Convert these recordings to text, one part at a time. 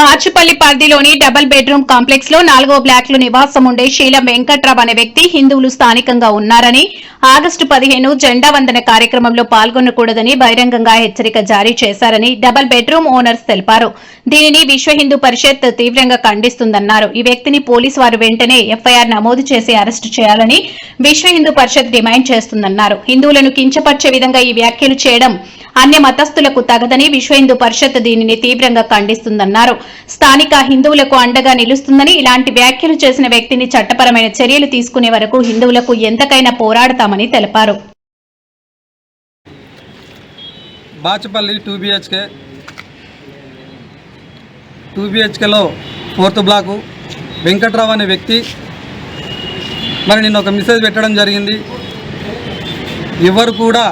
బాచుపల్లి పరిధిలోని double bedroom కాంప్లెక్స్లో నాలుగో బ్లాక్లో నివాసం ఉండే శీలం వెంకట్రావు అనే వ్యక్తి హిందువులు స్థానికంగా ఉన్నారని ఆగస్టు పదిహేను జెండా వందన కార్యక్రమంలో పాల్గొనకూడదని బహిరంగంగా హెచ్చరిక జారీ చేశారని డబుల్ బెడ్రూమ్ ఓనర్స్ తెలిపారు. దీనిని విశ్వ హిందూ పరిషత్ తీవ్రంగా ఖండిస్తుందన్నారు. ఈ వ్యక్తిని పోలీసు వారు వెంటనే ఎఫ్ఐఆర్ నమోదు చేసి అరెస్టు చేయాలని విశ్వ హిందూ పరిషత్ డిమాండ్ చేస్తుందన్నారు. హిందువులను కించపరిచే విధంగా ఈ వ్యాఖ్యలు చేయడం అన్య మతస్థులకు తగదని విశ్వ హిందూ పరిషత్ దీనిని తీవ్రంగా ఖండిస్తుందన్నారు. స్థానిక హిందువులకు అండగా నిలుస్తుందని ఇలాంటి వ్యాఖ్యలు చేసిన వ్యక్తిని చట్టపరమైన చర్యలు తీసుకునే వరకు హిందువులకు ఎంతకైనా పోరాడతామని తెలిపారు. బాచపల్లి టూ బిహెచ్కే టూ బిహెచ్కేలో ఫోర్త్ బ్లాకు వెంకట్రావు అనే వ్యక్తి మరి నిన్న ఒక మెసేజ్ పెట్టడం జరిగింది. ఎవరు కూడా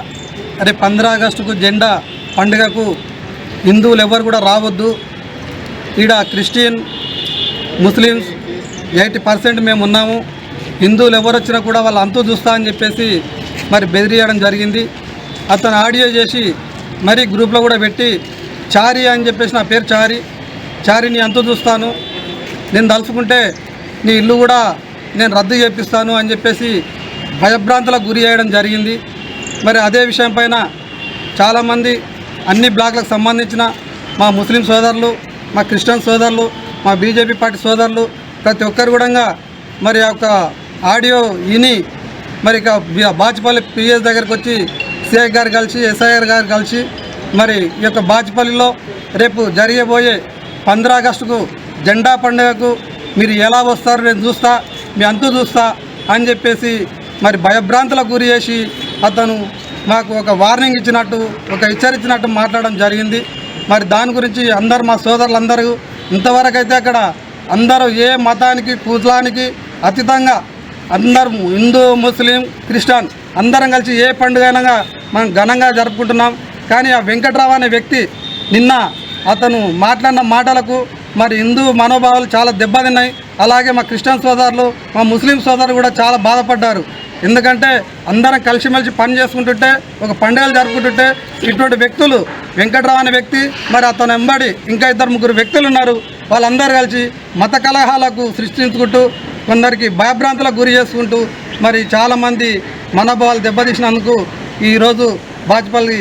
అరే పంద్రా ఆగస్టుకు జెండా పండుగకు హిందువులు ఎవరు కూడా రావద్దు. ఈడ క్రిస్టియన్ ముస్లిమ్స్ ఎయిటీ పర్సెంట్ మేము ఉన్నాము. హిందువులు ఎవరు వచ్చినా కూడా వాళ్ళు అంతు చూస్తా అని చెప్పేసి మరి బెదిరియడం జరిగింది. అతను ఆడియో చేసి మరి గ్రూప్లో కూడా పెట్టి చారి అని చెప్పేసి నా పేరు చారి. చారి నీ అంతు చూస్తాను. నేను తలుచుకుంటే నీ ఇల్లు కూడా నేను రద్దు చేపిస్తాను అని చెప్పేసి భయభ్రాంతులకు గురి చేయడం జరిగింది. మరి అదే విషయం పైన చాలామంది అన్ని బ్లాక్లకు సంబంధించిన మా ముస్లిం సోదరులు మా క్రిస్టియన్ సోదరులు మా బీజేపీ పార్టీ సోదరులు ప్రతి ఒక్కరు కూడా మరి యొక్క ఆడియో విని మరి ఇక బాచిపల్లి పిఎస్ దగ్గరకు వచ్చి సిఐ గారు కలిసి ఎస్ఐఆర్ గారు కలిసి మరి ఈ యొక్క బాచుపల్లిలో రేపు జరిగబోయే పంద్రా ఆగస్టుకు జెండా పండుగకు మీరు ఎలా వస్తారు నేను చూస్తా మీ అంతు చూస్తా అని చెప్పేసి మరి భయభ్రాంతులకు గురి చేసి అతను మాకు ఒక వార్నింగ్ ఇచ్చినట్టు ఒక హెచ్చరించినట్టు మాట్లాడడం జరిగింది. మరి దాని గురించి అందరు మా సోదరులందరూ ఇంతవరకు అయితే అక్కడ అందరూ ఏ మతానికి కులానికి అతీతంగా అందరం హిందూ ముస్లిం క్రిస్టియన్ అందరం కలిసి ఏ పండుగ అయినా మనం ఘనంగా జరుపుకుంటున్నాం. కానీ ఆ వెంకట్రావు అనే వ్యక్తి నిన్న అతను మాట్లాడిన మాటలకు మరి హిందూ మనోభావాలు చాలా దెబ్బతిన్నాయి. అలాగే మా క్రిస్టియన్ సోదరులు మా ముస్లిం సోదరులు కూడా చాలా బాధపడ్డారు. ఎందుకంటే అందరం కలిసిమెలిసి పని చేసుకుంటుంటే ఒక పండుగలు జరుపుకుంటుంటే ఇటువంటి వ్యక్తులు వెంకట్రావు అనే వ్యక్తి మరి అతను ఎంబడి ఇంకా ఇద్దరు ముగ్గురు వ్యక్తులు ఉన్నారు. వాళ్ళందరూ కలిసి మత కలహాలకు సృష్టించుకుంటూ కొందరికి భయభ్రాంతులకు గురి చేసుకుంటూ మరి చాలామంది మనోభావాలు దెబ్బతీసినందుకు ఈరోజు బాజ్పల్లి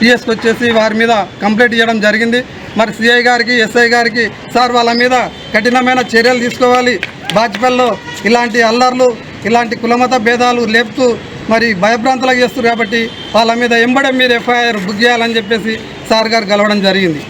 టీఎస్కి వచ్చేసి వారి మీద కంప్లైంట్ చేయడం జరిగింది. మరి సిఐ గారికి ఎస్ఐ గారికి సార్ వాళ్ళ మీద కఠినమైన చర్యలు తీసుకోవాలి. బాజ్పల్లిలో ఇలాంటి అల్లర్లు ఇలాంటి కులమత భేదాలు లేపుతూ మరి భయభ్రాంతలకు చేస్తారు కాబట్టి వాళ్ళ మీద ఎంబడే మీరు ఎఫ్ఐఆర్ బుక్ చేయాలని చెప్పేసి సార్ గారు కలవడం జరిగింది.